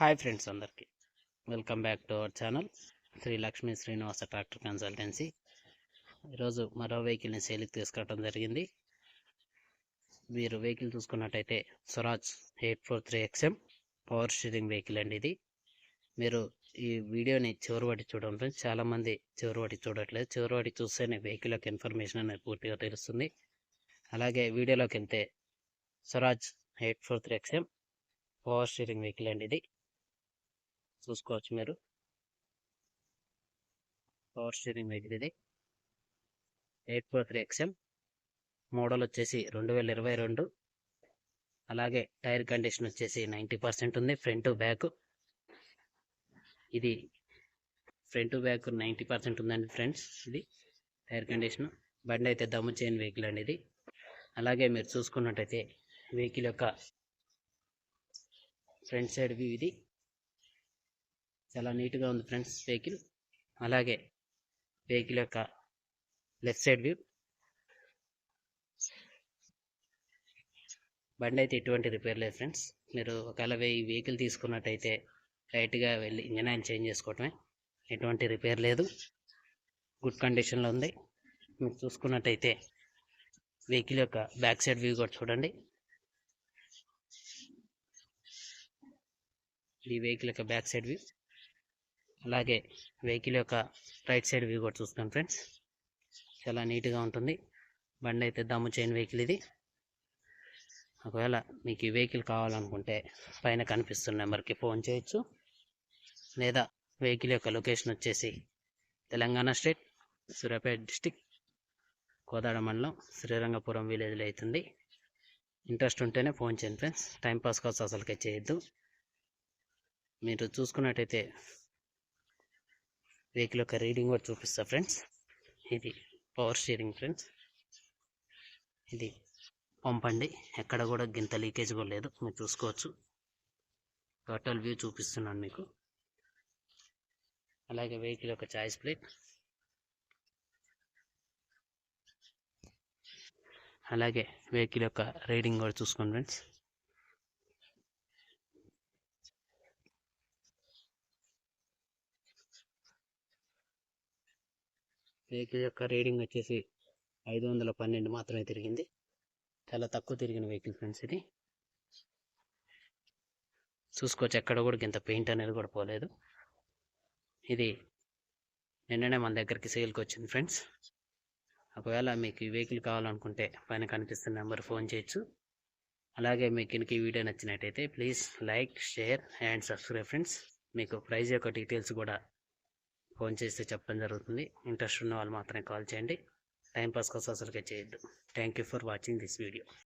Hi friends అందరికీ. Welcome back to our channel Sri Lakshmi Srinivasa tractor consultancy. ఈరోజు మరో వెహికల్ని సేల్కి తీసుకురావడం జరిగింది. మీరు వెహికల్ చూసుకున్నట్టయితే Swaraj eight four three XM power steering vehicle అండి ఇది. మీరు ఈ వీడియోని చివరి వాటి చూడండి ఫ్రెండ్స్. చాలామంది చివరి వాటి చూడట్లేదు. చివరి వాటి చూస్తేనే వెహికల్ యొక్క ఇన్ఫర్మేషన్ అనేది పూర్తిగా తెలుస్తుంది. అలాగే వీడియోలోకి వెళ్తే Swaraj eight four three XM power steering vehicle అండి ఇది. చూసుకోవచ్చు మీరు. పవర్ స్టీరింగ్ వెహికల్ ఇది. Eight four three XM. Model వచ్చేసి రెండు వేల ఇరవై రెండు. అలాగే టైర్ కండిషన్ వచ్చేసి నైంటీ పర్సెంట్ ఉంది ఫ్రంట్ బ్యాక్. ఇది ఫ్రంట్ బ్యాక్ నైంటీ పర్సెంట్ ఉందండి ఫ్రెండ్స్ ఇది టైర్ కండిషన్. బండి అయితే దమ్ము చేయని వెహికల్ అండి ఇది. అలాగే మీరు చూసుకున్నట్టయితే వెహికల్ యొక్క ఫ్రంట్ సైడ్ వ్యూ ఇది. చాలా నీట్గా ఉంది ఫ్రెండ్స్ వెహికల్. అలాగే వెహికల్ యొక్క లెఫ్ట్ సైడ్ వ్యూ. బండి అయితే ఎటువంటి రిపేర్ లేదు ఫ్రెండ్స్. మీరు ఒకవేళ ఈ వెహికల్ తీసుకున్నట్టయితే రైట్గా వెళ్ళి ఇంజన్ ఆయిల్ చేంజ్ చేసుకోవటమే ఎటువంటి రిపేర్ లేదు. గుడ్ కండిషన్లో ఉంది. మీరు చూసుకున్నట్టయితే వెహికల్ యొక్క బ్యాక్ సైడ్ వ్యూ కూడా చూడండి. ఈ వెహికల్ యొక్క బ్యాక్ సైడ్ వ్యూ. అలాగే వెహికల్ యొక్క రైట్ సైడ్ వ్యూ కూడా చూసుకోండి ఫ్రెండ్స్. చాలా నీట్గా ఉంటుంది. బండి అయితే దమ్ము చైన్ వెహికల్ ఇది. ఒకవేళ మీకు ఈ వెహికల్ కావాలనుకుంటే పైన కనిపిస్తున్న నెంబర్కి ఫోన్ చేయొచ్చు. లేదా వెహికల్ యొక్క లొకేషన్ వచ్చేసి తెలంగాణ స్టేట్ సూర్యాపేట డిస్టిక్ కోదాడ మండలం శ్రీరంగపురం విలేజ్లో అవుతుంది. ఇంట్రెస్ట్ ఉంటేనే ఫోన్ చేయండి ఫ్రెండ్స్. టైంపాస్ కోసం అసలుకే చేయొద్దు. మీరు చూసుకున్నట్టయితే వెహికల్ యొక్క రీడింగ్ కూడా చూపిస్తా ఫ్రెండ్స్. ఇది పవర్ స్టీరింగ్ ఫ్రెండ్స్. ఇది పంపండి ఎక్కడ కూడా గింత లీకేజ్ కూడా లేదు. మీరు చూసుకోవచ్చు. టోటల్ వ్యూ చూపిస్తున్నాను మీకు. అలాగే వెహికల్ యొక్క చాయిస్ ప్లేట్. అలాగే వెహికల్ యొక్క రీడింగ్ కూడా చూసుకోండి ఫ్రెండ్స్. వెహికల్ యొక్క రీడింగ్ వచ్చేసి ఐదు వందల పన్నెండు మాత్రమే తిరిగింది. చాలా తక్కువ తిరిగిన వెహికల్ ఫ్రెండ్స్ ఇది. చూసుకోవచ్చు ఎక్కడ కూడా ఇంత పెయింట్ అనేది కూడా పోలేదు. ఇది నిన్ననే మన దగ్గరికి సేల్కి వచ్చింది ఫ్రెండ్స్. ఒకవేళ మీకు ఈ వెహికల్ కావాలనుకుంటే పైన కనిపిస్తున్న నెంబర్ ఫోన్ చేయొచ్చు. అలాగే మీకు ఇంక ఈ వీడియో నచ్చినట్టయితే please like share and subscribe friends. మీకు ప్రైజ్ యొక్క డీటెయిల్స్ కూడా ఫోన్ చేస్తే చెప్పడం జరుగుతుంది. ఇంట్రెస్ట్ ఉన్న వాళ్ళు మాత్రమే కాల్ చేయండి. టైంపాస్ కోసం అసలుకే చేయొద్దు. Thank you for watching this video